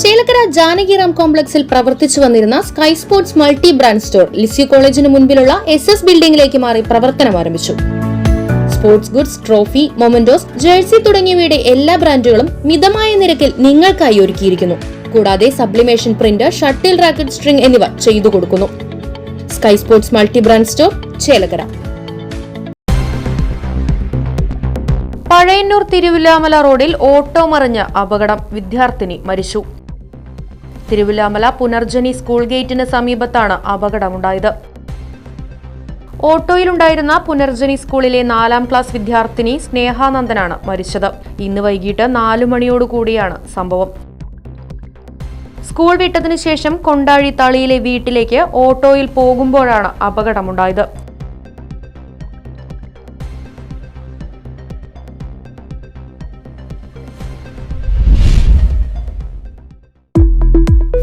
ചേലക്കര ജാനകിറാം കോംപ്ലക്സിൽ പ്രവർത്തിച്ചു വന്നിരുന്ന Sky Sports multi brand store Lisieux കോളേജിന് മുൻപിലുള്ള എസ് എസ് ബിൽഡിംഗിലേക്ക് മാറി പ്രവർത്തനം ആരംഭിച്ചു. Sports goods trophy mementos jersey തുടങ്ങിയവയുടെ എല്ലാ ബ്രാൻഡുകളും മിതമായ നിരക്കിൽ നിങ്ങൾക്കായി ഒരുക്കിയിരിക്കുന്നു. കൂടാതെ sublimation print shuttle racket string എന്നിവ ചെയ്തു കൊടുക്കുന്നു. Sky Sports multi brand store Chelakkara. Pazhayannur Thiruvilwamala റോഡിൽ ഓട്ടോ മറിഞ്ഞ് അപകടം വിദ്യാർത്ഥിനി മരിച്ചു. തിരുവില്ലാമല പുനർജനി സ്കൂൾ ഗേറ്റിന് സമീപത്താണ് അപകടമുണ്ടായത്. ഓട്ടോയിലുണ്ടായിരുന്ന പുനർജനി സ്കൂളിലെ നാലാം ക്ലാസ് വിദ്യാർത്ഥിനി സ്നേഹാനന്ദനാണ് മരിച്ചത്. ഇന്ന് വൈകിട്ട് നാലു മണിയോടുകൂടിയാണ് സംഭവം. സ്കൂൾ വിട്ടതിനു ശേഷം കൊണ്ടാഴി തളിയിലെ വീട്ടിലേക്ക് ഓട്ടോയിൽ പോകുമ്പോഴാണ് അപകടമുണ്ടായത്.